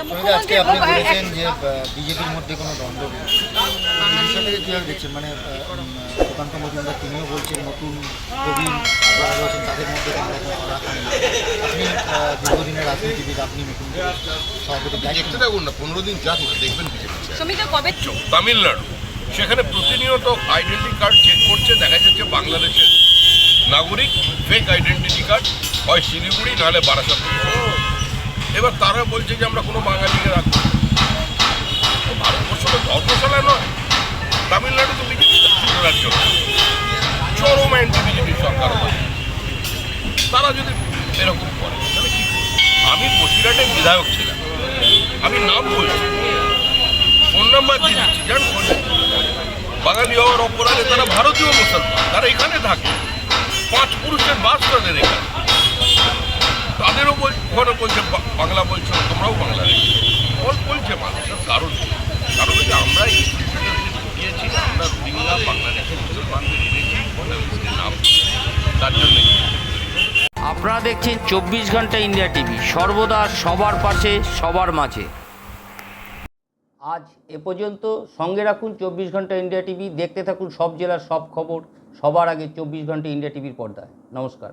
আজকে আপনি বলেছেন যে বিজেপির মধ্যে কোনো দ্বন্দ্ব নেই। বিষয়টাকে কীভাবে দেখছেন? মানে সুকান্ত মজুমদার তিনিও বলছেন নতুন প্রবীণ যারা রয়েছেন তাদের মধ্যে কোনো রকম ফারাক নেই। আপনি দীর্ঘদিনের রাজনীতিবিদ আপনি নতুন সভাপতি দেখতে থাকুন না পনেরো দিন যাক না দেখবেন বিজেপি কবে তামিলনাড়ু। সেখানে প্রতিনিয়ত আইডেন্টি কার্ড চেক করছে দেখা যাচ্ছে বাংলাদেশের নাগরিক ফেক আইডেন্টিটি কার্ড হয় শিলিগুড়ি নাহলে বারাসাত। এবার তারা বলছে যে আমরা কোনো বাঙালিকে রাখব ভারতবর্ষ তো ধর্মশালা নয়। তামিলনাড়ু তো বিজেপি রাজ্য। চরম অ্যান্টি বিজেপি সরকার তারা যদি এরকম করে আমি বসিরহাটের বিধায়ক ছিলাম। আমি নাম বলছি। ফোন নাম্বার দিয়ে দিচ্ছি। জান বাঙালি হওয়ার অপরাধে তারা ভারতীয় মুসলমান। তারা এখানে থাকে। পাঁচ পুরুষের বাস তাদের এখানে। বাংলা বলছে, তোমরাও বাংলা বল, বলছে মানুষের কারণ কারণ হচ্ছে আমরা এই দিয়েছি আমরা রোহিঙ্গা বাংলাদেশের মুসলমানদের তার জন্য আপনারা দেখছেন চব্বিশ ঘণ্টা ইন্ডিয়া টিভি, সর্বদা সবার পাশে, সবার মাঝে। আজ এ পর্যন্ত সঙ্গে রাখুন চব্বিশ ঘণ্টা ইন্ডিয়া টিভি, দেখতে থাকুন সব জেলার সব খবর, সবার আগে চব্বিশ ঘণ্টা ইন্ডিয়া টিভির পর্দায়। নমস্কার।